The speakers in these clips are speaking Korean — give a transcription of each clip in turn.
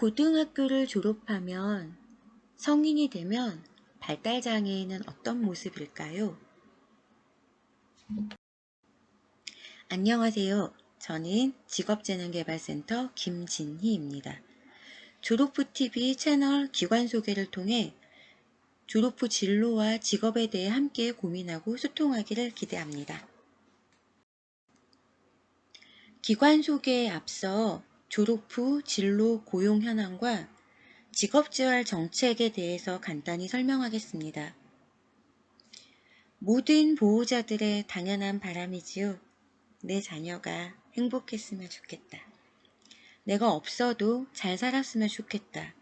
고등학교를 졸업하면 성인이 되면 발달장애인은 어떤 모습일까요? 안녕하세요. 저는 직업재능개발센터 김진희입니다. 졸업 후 TV 채널 기관 소개를 통해 졸업 후 진로와 직업에 대해 함께 고민하고 소통하기를 기대합니다. 기관 소개에 앞서 졸업 후 진로 고용 현황과 직업재활 정책에 대해서 간단히 설명하겠습니다. 모든 보호자들의 당연한 바람이지요. 내 자녀가 행복했으면 좋겠다. 내가 없어도 잘 살았으면 좋겠다.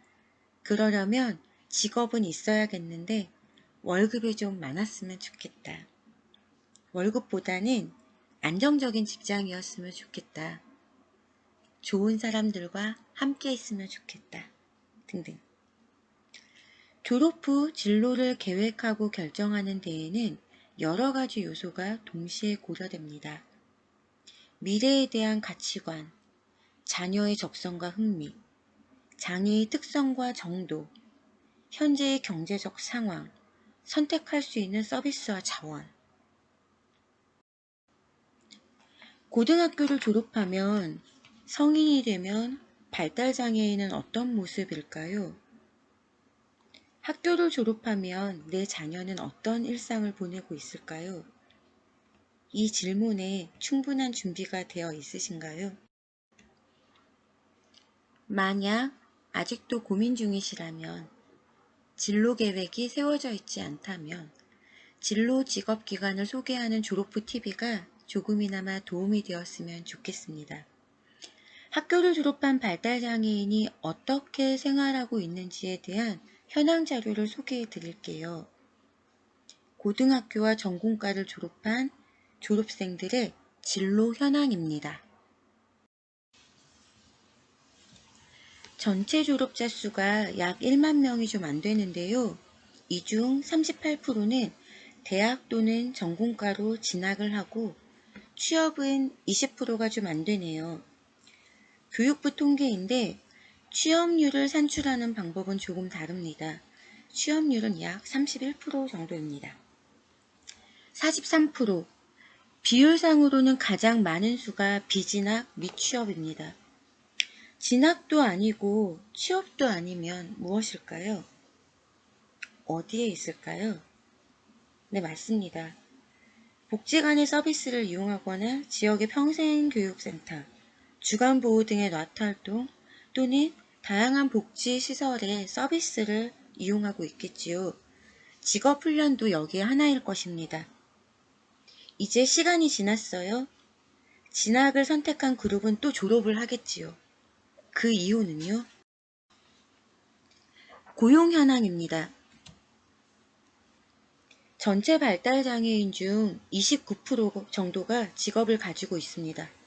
그러려면 직업은 있어야겠는데 월급이 좀 많았으면 좋겠다. 월급보다는 안정적인 직장이었으면 좋겠다. 좋은 사람들과 함께 있으면 좋겠다. 등등. 졸업 후 진로를 계획하고 결정하는 데에는 여러 가지 요소가 동시에 고려됩니다. 미래에 대한 가치관, 자녀의 적성과 흥미, 장애의 특성과 정도, 현재의 경제적 상황, 선택할 수 있는 서비스와 자원. 고등학교를 졸업하면 성인이 되면 발달장애인은 어떤 모습일까요? 학교를 졸업하면 내 자녀는 어떤 일상을 보내고 있을까요? 이 질문에 충분한 준비가 되어 있으신가요? 만약 아직도 고민 중이시라면 진로 계획이 세워져 있지 않다면 진로 직업 기관을 소개하는 졸업 후 TV가 조금이나마 도움이 되었으면 좋겠습니다. 학교를 졸업한 발달장애인이 어떻게 생활하고 있는지에 대한 현황 자료를 소개해 드릴게요. 고등학교와 전공과를 졸업한 졸업생들의 진로 현황입니다. 전체 졸업자 수가 약 1만 명이 좀 안 되는데요. 이 중 38%는 대학 또는 전공과로 진학을 하고 취업은 20%가 좀 안 되네요. 교육부 통계인데 취업률을 산출하는 방법은 조금 다릅니다. 취업률은 약 31% 정도입니다. 43% 비율상으로는 가장 많은 수가 비진학 미취업입니다. 진학도 아니고 취업도 아니면 무엇일까요? 어디에 있을까요? 네, 맞습니다. 복지관의 서비스를 이용하거나 지역의 평생교육센터, 주간보호 등의 나트활동 또는 다양한 복지시설의 서비스를 이용하고 있겠지요. 직업훈련도 여기에 하나일 것입니다. 이제 시간이 지났어요. 진학을 선택한 그룹은 또 졸업을 하겠지요. 그 이유는요? 고용 현황입니다. 전체 발달 장애인 중 29% 정도가 직업을 가지고 있습니다.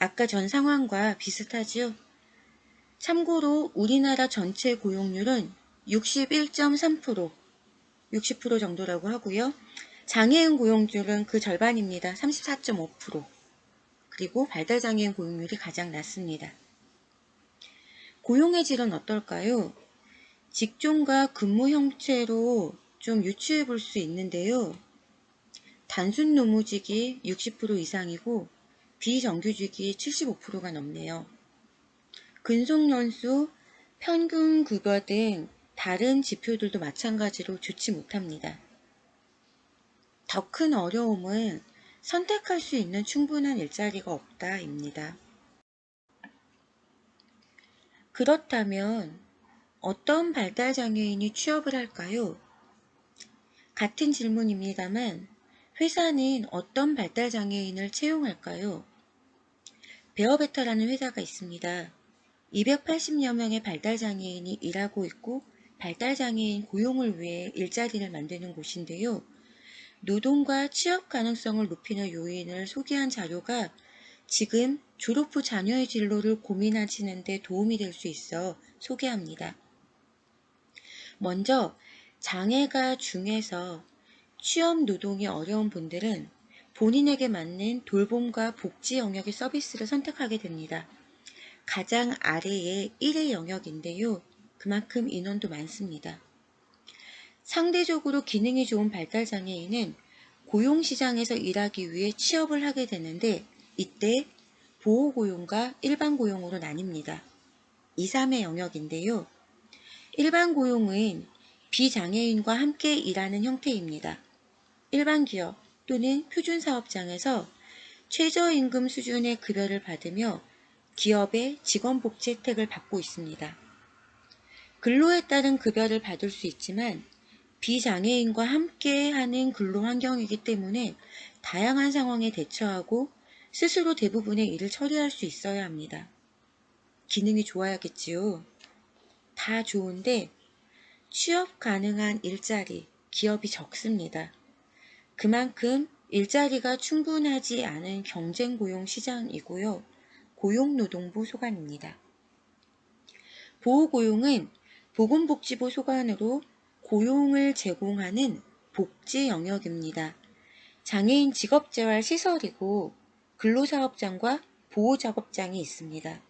아까 전 상황과 비슷하지요? 참고로 우리나라 전체 고용률은 61.3%, 60% 정도라고 하고요. 장애인 고용률은 그 절반입니다. 34.5%. 그리고 발달장애인 고용률이 가장 낮습니다. 고용의 질은 어떨까요? 직종과 근무 형태로 좀 유추해 볼 수 있는데요. 단순 노무직이 60% 이상이고 비정규직이 75%가 넘네요. 근속연수, 평균 급여 등 다른 지표들도 마찬가지로 좋지 못합니다. 더 큰 어려움은 선택할 수 있는 충분한 일자리가 없다입니다. 그렇다면 어떤 발달장애인이 취업을 할까요? 같은 질문입니다만 회사는 어떤 발달장애인을 채용할까요? 베어베터라는 회사가 있습니다. 280여 명의 발달장애인이 일하고 있고 발달장애인 고용을 위해 일자리를 만드는 곳인데요. 노동과 취업 가능성을 높이는 요인을 소개한 자료가 지금 졸업 후 자녀의 진로를 고민하시는 데 도움이 될 수 있어 소개합니다. 먼저 장애가 중에서 취업 노동이 어려운 분들은 본인에게 맞는 돌봄과 복지 영역의 서비스를 선택하게 됩니다. 가장 아래의 1의 영역인데요. 그만큼 인원도 많습니다. 상대적으로 기능이 좋은 발달장애인은 고용시장에서 일하기 위해 취업을 하게 되는데 이때 보호고용과 일반 고용으로 나뉩니다. 2, 3의 영역인데요. 일반 고용은 비장애인과 함께 일하는 형태입니다. 일반 기업 또는 표준 사업장에서 최저임금 수준의 급여를 받으며 기업의 직원 복지 혜택을 받고 있습니다. 근로에 따른 급여를 받을 수 있지만 비장애인과 함께 하는 근로 환경이기 때문에 다양한 상황에 대처하고 스스로 대부분의 일을 처리할 수 있어야 합니다. 기능이 좋아야겠지요. 다 좋은데 취업 가능한 일자리, 기업이 적습니다. 그만큼 일자리가 충분하지 않은 경쟁 고용 시장이고요. 고용노동부 소관입니다. 보호고용은 보건복지부 소관으로 고용을 제공하는 복지 영역입니다. 장애인 직업재활 시설이고 근로사업장과 보호작업장이 있습니다.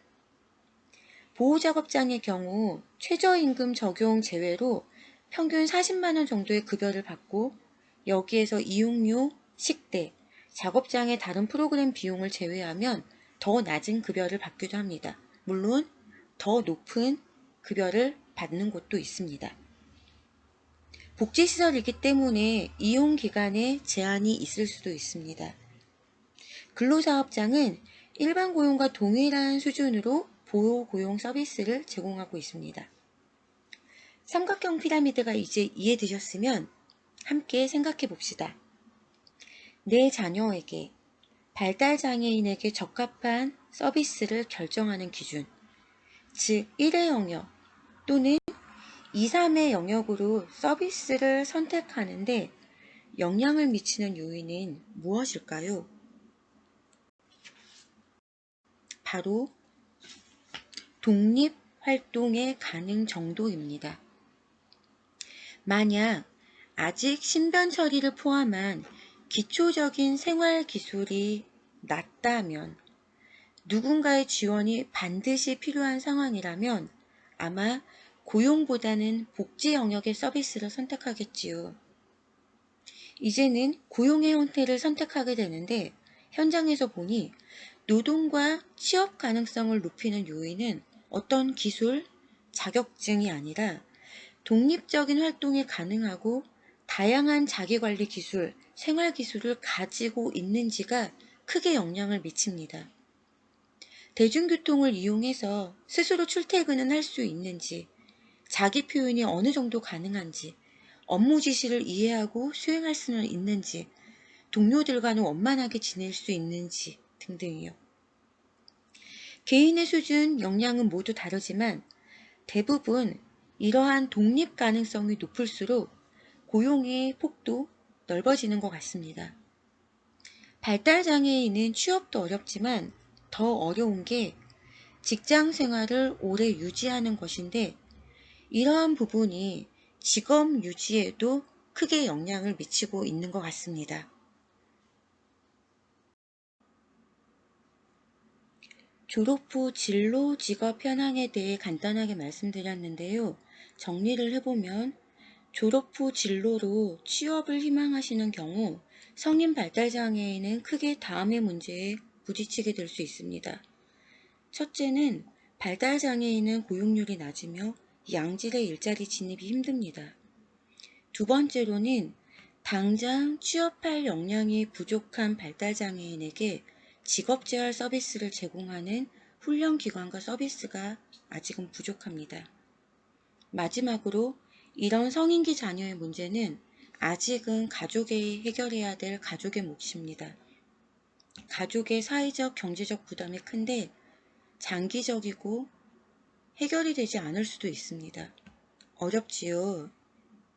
보호작업장의 경우 최저임금 적용 제외로 평균 40만원 정도의 급여를 받고 여기에서 이용료, 식대, 작업장의 다른 프로그램 비용을 제외하면 더 낮은 급여를 받기도 합니다. 물론 더 높은 급여를 받는 곳도 있습니다. 복지시설이기 때문에 이용 기간에 제한이 있을 수도 있습니다. 근로사업장은 일반 고용과 동일한 수준으로 보호 고용 서비스를 제공하고 있습니다. 삼각형 피라미드가 이제 이해되셨으면 함께 생각해 봅시다. 내 자녀에게 발달장애인에게 적합한 서비스를 결정하는 기준, 즉 1의 영역 또는 2, 3의 영역으로 서비스를 선택하는데 영향을 미치는 요인은 무엇일까요? 바로 독립 활동의 가능 정도입니다. 만약 아직 신변 처리를 포함한 기초적인 생활 기술이 낮다면 누군가의 지원이 반드시 필요한 상황이라면 아마 고용보다는 복지 영역의 서비스를 선택하겠지요. 이제는 고용의 형태를 선택하게 되는데 현장에서 보니 노동과 취업 가능성을 높이는 요인은 어떤 기술, 자격증이 아니라 독립적인 활동이 가능하고 다양한 자기관리 기술, 생활 기술을 가지고 있는지가 크게 영향을 미칩니다. 대중교통을 이용해서 스스로 출퇴근은 할 수 있는지, 자기 표현이 어느 정도 가능한지, 업무 지시를 이해하고 수행할 수는 있는지, 동료들과는 원만하게 지낼 수 있는지 등등이요. 개인의 수준, 역량은 모두 다르지만 대부분 이러한 독립 가능성이 높을수록 고용의 폭도 넓어지는 것 같습니다. 발달장애인은 취업도 어렵지만 더 어려운 게 직장 생활을 오래 유지하는 것인데 이러한 부분이 직업 유지에도 크게 영향을 미치고 있는 것 같습니다. 졸업 후 진로 직업 현황에 대해 간단하게 말씀드렸는데요. 정리를 해보면 졸업 후 진로로 취업을 희망하시는 경우 성인 발달장애인은 크게 다음의 문제에 부딪히게 될 수 있습니다. 첫째는 발달장애인은 고용률이 낮으며 양질의 일자리 진입이 힘듭니다. 두 번째로는 당장 취업할 역량이 부족한 발달장애인에게 직업재활 서비스를 제공하는 훈련기관과 서비스가 아직은 부족합니다. 마지막으로 이런 성인기 자녀의 문제는 아직은 가족이 해결해야 될 가족의 몫입니다. 가족의 사회적, 경제적 부담이 큰데 장기적이고 해결이 되지 않을 수도 있습니다. 어렵지요.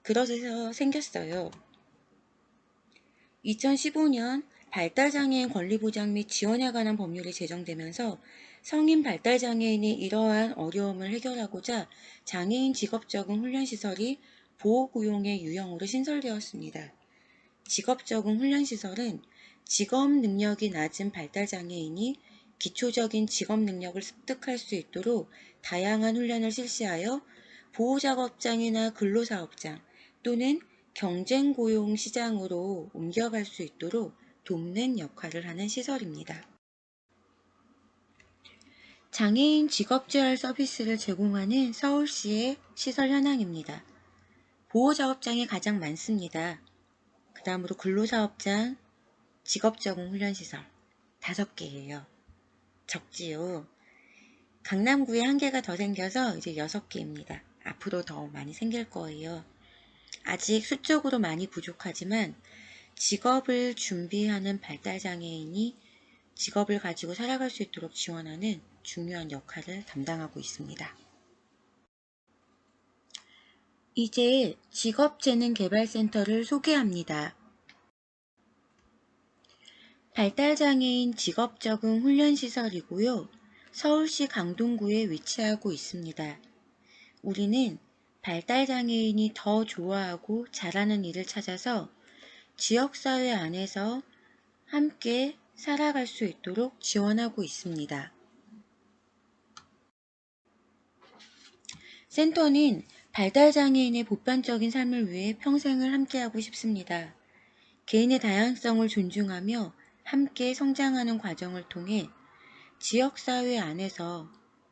그러서 생겼어요. 2015년 발달장애인 권리보장 및 지원에 관한 법률이 제정되면서 성인 발달 장애인이 이러한 어려움을 해결하고자 장애인 직업적응 훈련시설이 보호고용의 유형으로 신설되었습니다. 직업적응 훈련시설은 직업 능력이 낮은 발달 장애인이 기초적인 직업 능력을 습득할 수 있도록 다양한 훈련을 실시하여 보호작업장이나 근로사업장 또는 경쟁고용 시장으로 옮겨갈 수 있도록 돕는 역할을 하는 시설입니다. 장애인 직업재활 서비스를 제공하는 서울시의 시설 현황입니다. 보호작업장이 가장 많습니다. 그 다음으로 근로사업장, 직업적응훈련시설 다섯 개예요. 적지요. 강남구에 한 개가 더 생겨서 이제 여섯 개입니다. 앞으로 더 많이 생길 거예요. 아직 수적으로 많이 부족하지만 직업을 준비하는 발달장애인이 직업을 가지고 살아갈 수 있도록 지원하는 중요한 역할을 담당하고 있습니다. 이제 직업재능개발센터를 소개합니다. 발달장애인 직업적응 훈련시설이고요. 서울시 강동구에 위치하고 있습니다. 우리는 발달장애인이 더 좋아하고 잘하는 일을 찾아서 지역사회 안에서 함께 살아갈 수 있도록 지원하고 있습니다. 센터는 발달장애인의 보편적인 삶을 위해 평생을 함께하고 싶습니다. 개인의 다양성을 존중하며 함께 성장하는 과정을 통해 지역사회 안에서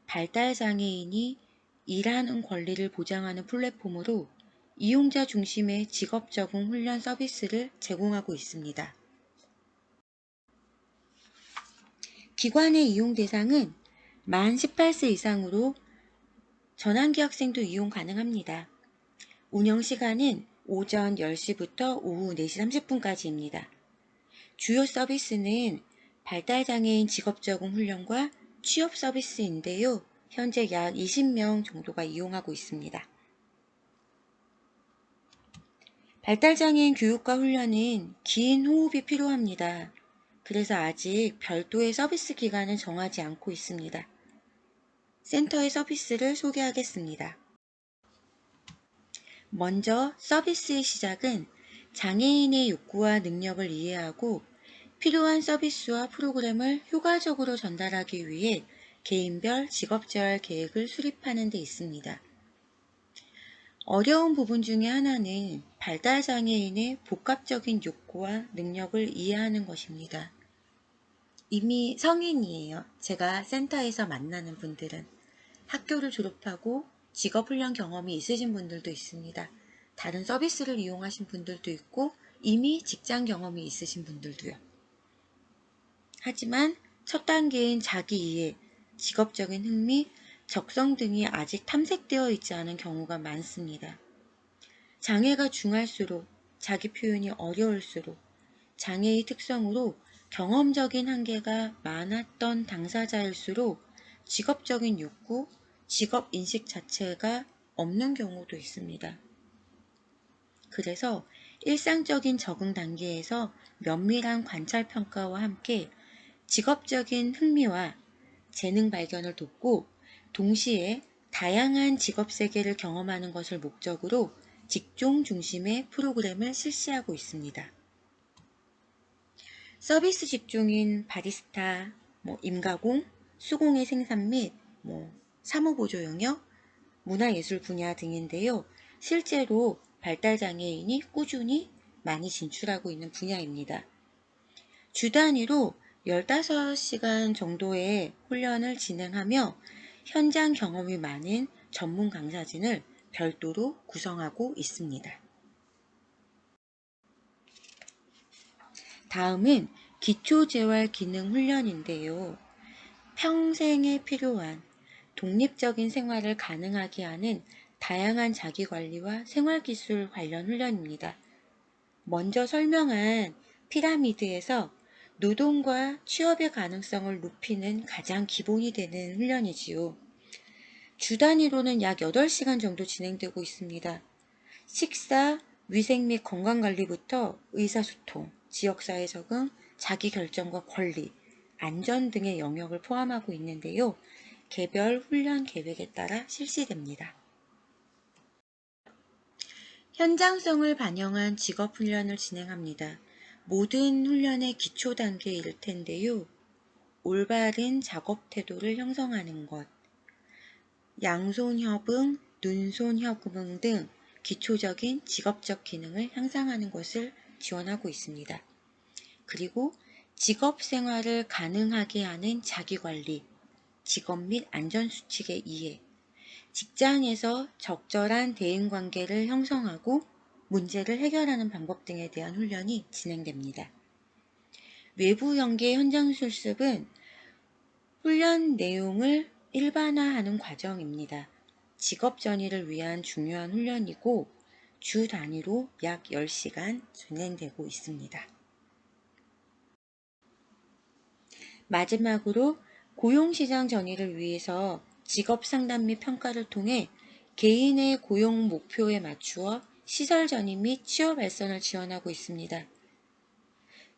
발달장애인이 일하는 권리를 보장하는 플랫폼으로 이용자 중심의 직업 적응 훈련 서비스를 제공하고 있습니다. 기관의 이용 대상은 만 18세 이상으로 전환기 학생도 이용 가능합니다. 운영 시간은 오전 10시부터 오후 4시 30분까지입니다. 주요 서비스는 발달장애인 직업적응 훈련과 취업 서비스인데요. 현재 약 20명 정도가 이용하고 있습니다. 발달장애인 교육과 훈련은 긴 호흡이 필요합니다. 그래서 아직 별도의 서비스 기간은 정하지 않고 있습니다. 센터의 서비스를 소개하겠습니다. 먼저 서비스의 시작은 장애인의 욕구와 능력을 이해하고 필요한 서비스와 프로그램을 효과적으로 전달하기 위해 개인별 직업재활 계획을 수립하는 데 있습니다. 어려운 부분 중에 하나는 발달장애인의 복합적인 욕구와 능력을 이해하는 것입니다. 이미 성인이에요. 제가 센터에서 만나는 분들은. 학교를 졸업하고 직업훈련 경험이 있으신 분들도 있습니다. 다른 서비스를 이용하신 분들도 있고 이미 직장 경험이 있으신 분들도요. 하지만 첫 단계인 자기 이해, 직업적인 흥미, 적성 등이 아직 탐색되어 있지 않은 경우가 많습니다. 장애가 중할수록 자기 표현이 어려울수록 장애의 특성으로 경험적인 한계가 많았던 당사자일수록 직업적인 욕구, 직업 인식 자체가 없는 경우도 있습니다. 그래서 일상적인 적응 단계에서 면밀한 관찰 평가와 함께 직업적인 흥미와 재능 발견을 돕고 동시에 다양한 직업 세계를 경험하는 것을 목적으로 직종 중심의 프로그램을 실시하고 있습니다. 서비스 직종인 바리스타, 뭐 임가공, 수공예 생산 및뭐 사무보조 영역, 문화예술 분야 등인데요. 실제로 발달장애인이 꾸준히 많이 진출하고 있는 분야입니다. 주 단위로 15시간 정도의 훈련을 진행하며 현장 경험이 많은 전문 강사진을 별도로 구성하고 있습니다. 다음은 기초재활 기능 훈련인데요. 평생에 필요한 독립적인 생활을 가능하게 하는 다양한 자기관리와 생활기술 관련 훈련입니다. 먼저 설명한 피라미드에서 노동과 취업의 가능성을 높이는 가장 기본이 되는 훈련이지요. 주 단위로는 약 8시간 정도 진행되고 있습니다. 식사, 위생 및 건강관리부터 의사소통, 지역사회 적응, 자기결정과 권리, 안전 등의 영역을 포함하고 있는데요. 개별 훈련 계획에 따라 실시됩니다. 현장성을 반영한 직업훈련을 진행합니다. 모든 훈련의 기초 단계일 텐데요. 올바른 작업 태도를 형성하는 것, 양손 협응, 눈손 협응 등 기초적인 직업적 기능을 향상하는 것을 지원하고 있습니다. 그리고 직업 생활을 가능하게 하는 자기관리, 직업 및 안전수칙의 이해, 직장에서 적절한 대인관계를 형성하고 문제를 해결하는 방법 등에 대한 훈련이 진행됩니다. 외부 연계 현장 실습은 훈련 내용을 일반화하는 과정입니다. 직업 전이를 위한 중요한 훈련이고 주 단위로 약 10시간 진행되고 있습니다. 마지막으로 고용시장 전이를 위해서 직업 상담 및 평가를 통해 개인의 고용 목표에 맞추어 시설 전입 및 취업 발전을 지원하고 있습니다.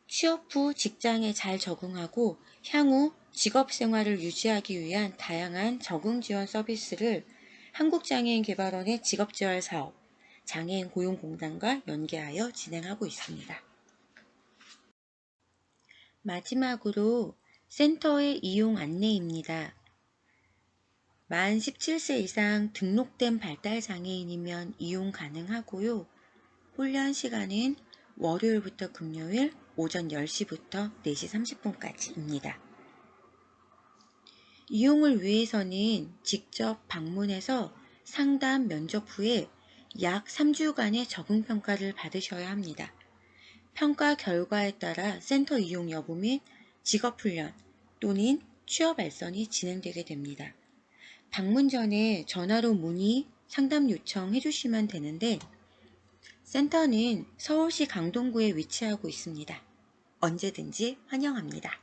취업 후 직장에 잘 적응하고 향후 직업 생활을 유지하기 위한 다양한 적응 지원 서비스를 한국장애인 개발원의 직업재활 사업, 장애인 고용공단과 연계하여 진행하고 있습니다. 마지막으로 센터의 이용 안내입니다. 만 17세 이상 등록된 발달장애인이면 이용 가능하고요. 훈련 시간은 월요일부터 금요일 오전 10시부터 4시 30분까지입니다. 이용을 위해서는 직접 방문해서 상담 면접 후에 약 3주간의 적응 평가를 받으셔야 합니다. 평가 결과에 따라 센터 이용 여부 및 직업훈련 또는 취업 발선이 진행되게 됩니다. 방문 전에 전화로 문의, 상담 요청해 주시면 되는데 센터는 서울시 강동구에 위치하고 있습니다. 언제든지 환영합니다.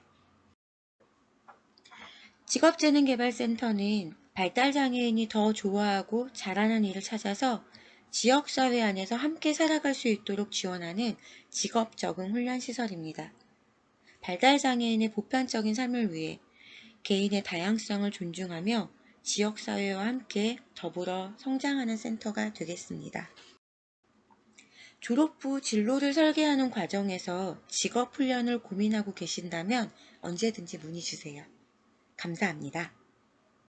직업재능개발센터는 발달장애인이 더 좋아하고 잘하는 일을 찾아서 지역사회 안에서 함께 살아갈 수 있도록 지원하는 직업적응 훈련시설입니다. 발달장애인의 보편적인 삶을 위해 개인의 다양성을 존중하며 지역사회와 함께 더불어 성장하는 센터가 되겠습니다. 졸업 후 진로를 설계하는 과정에서 직업 훈련을 고민하고 계신다면 언제든지 문의 주세요. 감사합니다.